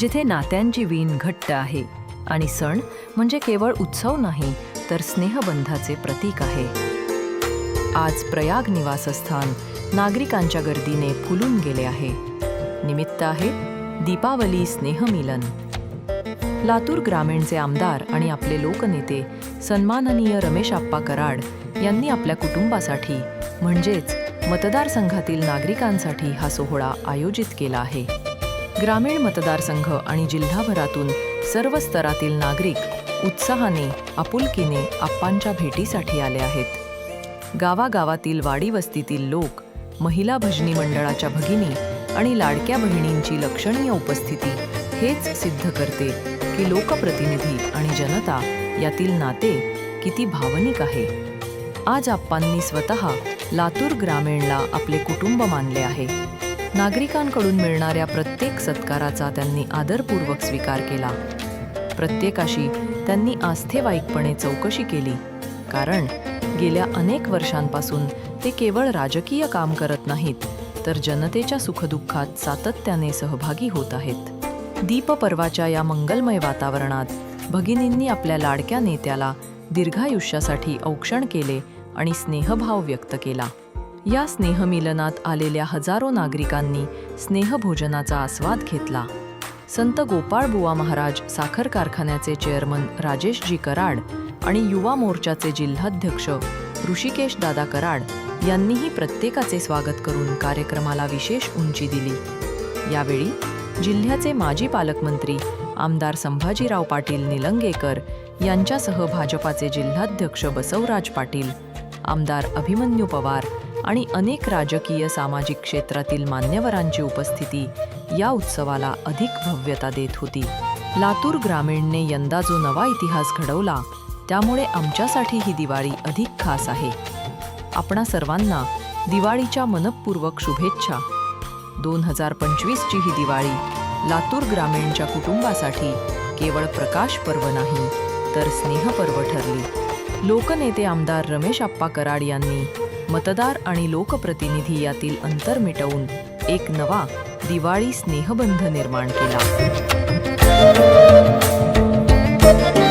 जिथे नात्यांची वीण घट्ट आहे आणि सण म्हणजे केवळ उत्सव नाही तर स्नेहबंधाचे प्रतीक आहे. आज प्रयाग निवासस्थान नागरिकांच्या गर्दीने फुलून गेले आहे. निमित्त आहे दीपावली स्नेहमिलन. लातूर ग्रामीणचे आमदार आणि आपले लोकनेते सन्माननीय रमेश आप्पा कराड यांनी आपल्या कुटुंबासाठी म्हणजेच मतदारसंघातील नागरिकांसाठी हा सोहळा आयोजित केला आहे. ग्रामीण मतदारसंघ आणि जिल्हाभरातून सर्व स्तरातील नागरिक उत्साहाने आपुलकीने आप्पांच्या भेटीसाठी आले आहेत. गावागावातील वाडी वस्तीतील लोक महिला भजनी मंडळाच्या भगिनी आणि लाडक्या बहिणींची लक्षणीय उपस्थिती हेच सिद्ध करते. की लोकप्रतिनिधी आणि जनता यातील नाते किती भावनिक आहे? आज आप्पांनी स्वतः लातूर ग्रामीणला आपले कुटुंब मानले आहे. नागरिकांकडून मिळणाऱ्या प्रत्येक सत्काराचा त्यांनी आदरपूर्वक स्वीकार केला. प्रत्येकाशी त्यांनी आस्थेवाईकपणे चौकशी केली. कारण गेल्या अनेक वर्षांपासून ते केवळ राजकीय काम करत नाहीत तर जनतेच्या सुखदुःखात सातत्याने सहभागी होत आहेत. दीपपर्वाच्या या मंगलमय वातावरणात भगिनींनी आपल्या लाडक्या नेत्याला दीर्घायुष्यासाठी औक्षण केले आणि स्नेहभाव व्यक्त केला. या स्नेहमिलनात आलेल्या हजारो नागरिकांनी स्नेहभोजनाचा आस्वाद घेतला. संत गोपाळबुवा महाराज साखर कारखान्याचे चेअरमन राजेशजी कराड आणि युवा मोर्चाचे जिल्हाध्यक्ष ऋषिकेश दादा कराड यांनीही प्रत्येकाचे स्वागत करून कार्यक्रमाला विशेष उंची दिली. यावेळी जिल्ह्याचे माजी पालकमंत्री आमदार संभाजीराव पाटील निलंगेकर यांच्यासह भाजपाचे जिल्हाध्यक्ष बसवराज पाटील आमदार अभिमन्यू पवार आणि अनेक राजकीय सामाजिक क्षेत्रातील मान्यवरांची उपस्थिती या उत्सवाला अधिक भव्यता देत होती. लातूर ग्रामीणने यंदा जो नवा इतिहास घडवला त्यामुळे आमच्यासाठी ही दिवाळी अधिक खास आहे. आपणा सर्वांना दिवाळीच्या मनपूर्वक शुभेच्छा. दोन हजार पंचवीसची ही दिवाळी लातूर ग्रामीणच्या कुटुंबासाठी केवळ प्रकाश पर्व नाही तर स्नेहपर्व ठरली. लोकनेते आमदार रमेश आप्पा कराड यांनी मतदार आणि लोकप्रतिनिधी यातील अंतर मिटवून एक नवा दिवाळी स्नेहबंध निर्माण केला. thank you